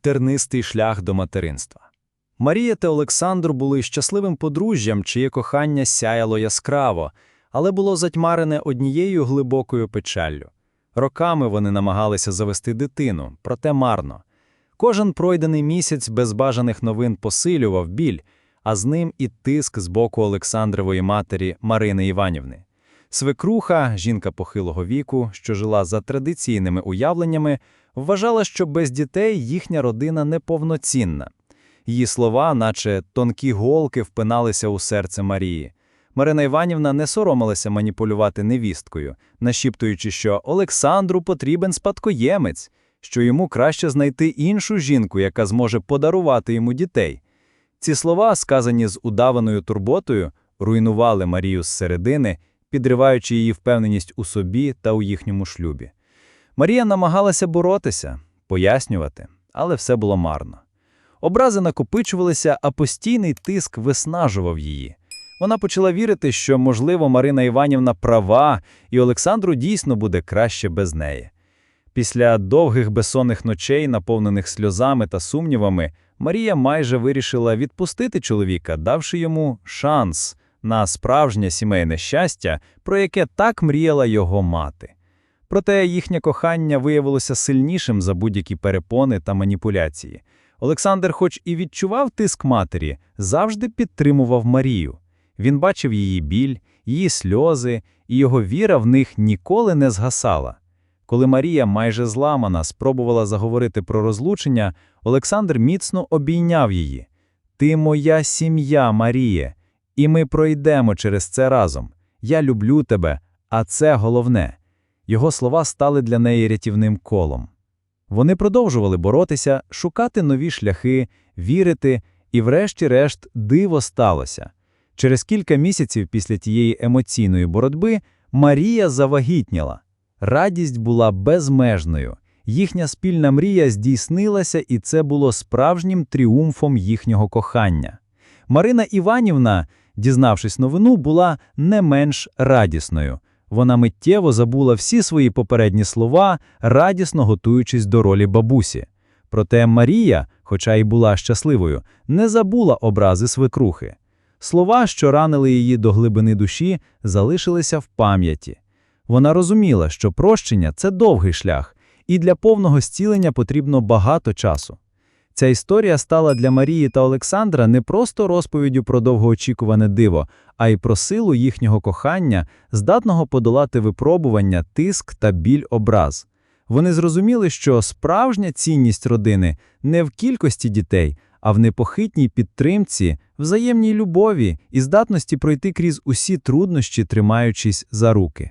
тернистий шлях до материнства. Марія та Олександр були щасливим подружжям, чиє кохання сяяло яскраво, але було затьмарене однією глибокою печаллю. Роками вони намагалися завести дитину, проте марно. Кожен пройдений місяць без бажаних новин посилював біль, а з ним і тиск з боку Олександрової матері Марини Іванівни. Свекруха, жінка похилого віку, що жила за традиційними уявленнями, вважала, що без дітей їхня родина неповноцінна. Її слова, наче тонкі голки, впиналися у серце Марії. Марина Іванівна не соромилася маніпулювати невісткою, нашіптуючи, що Олександру потрібен спадкоємець, що йому краще знайти іншу жінку, яка зможе подарувати йому дітей. Ці слова, сказані з удаваною турботою, руйнували Марію зсередини, підриваючи її впевненість у собі та у їхньому шлюбі. Марія намагалася боротися, пояснювати, але все було марно. Образи накопичувалися, а постійний тиск виснажував її. Вона почала вірити, що, можливо, Марина Іванівна права, і Олександру дійсно буде краще без неї. Після довгих безсонних ночей, наповнених сльозами та сумнівами, Марія майже вирішила відпустити чоловіка, давши йому шанс на справжнє сімейне щастя, про яке так мріяла його мати. Проте їхнє кохання виявилося сильнішим за будь-які перепони та маніпуляції. Олександр, хоч і відчував тиск матері, завжди підтримував Марію. Він бачив її біль, її сльози, і його віра в них ніколи не згасала. Коли Марія, майже зламана, спробувала заговорити про розлучення, Олександр міцно обійняв її. Ти моя сім'я, Маріє, і ми пройдемо через це разом. Я люблю тебе, а це головне. Його слова стали для неї рятівним колом. Вони продовжували боротися, шукати нові шляхи, вірити, і, врешті-решт, диво сталося. Через кілька місяців після тієї емоційної боротьби Марія завагітніла. Радість була безмежною. Їхня спільна мрія здійснилася, і це було справжнім тріумфом їхнього кохання. Марина Іванівна, дізнавшись новину, була не менш радісною. Вона миттєво забула всі свої попередні слова, радісно готуючись до ролі бабусі. Проте Марія, хоча й була щасливою, не забула образи свекрухи. Слова, що ранили її до глибини душі, залишилися в пам'яті. Вона розуміла, що прощення це довгий шлях, і для повного зцілення потрібно багато часу. Ця історія стала для Марії та Олександра не просто розповіддю про довгоочікуване диво, а й про силу їхнього кохання, здатного подолати випробування, тиск та біль образ. Вони зрозуміли, що справжня цінність родини не в кількості дітей, а в непохитній підтримці, взаємній любові і здатності пройти крізь усі труднощі, тримаючись за руки.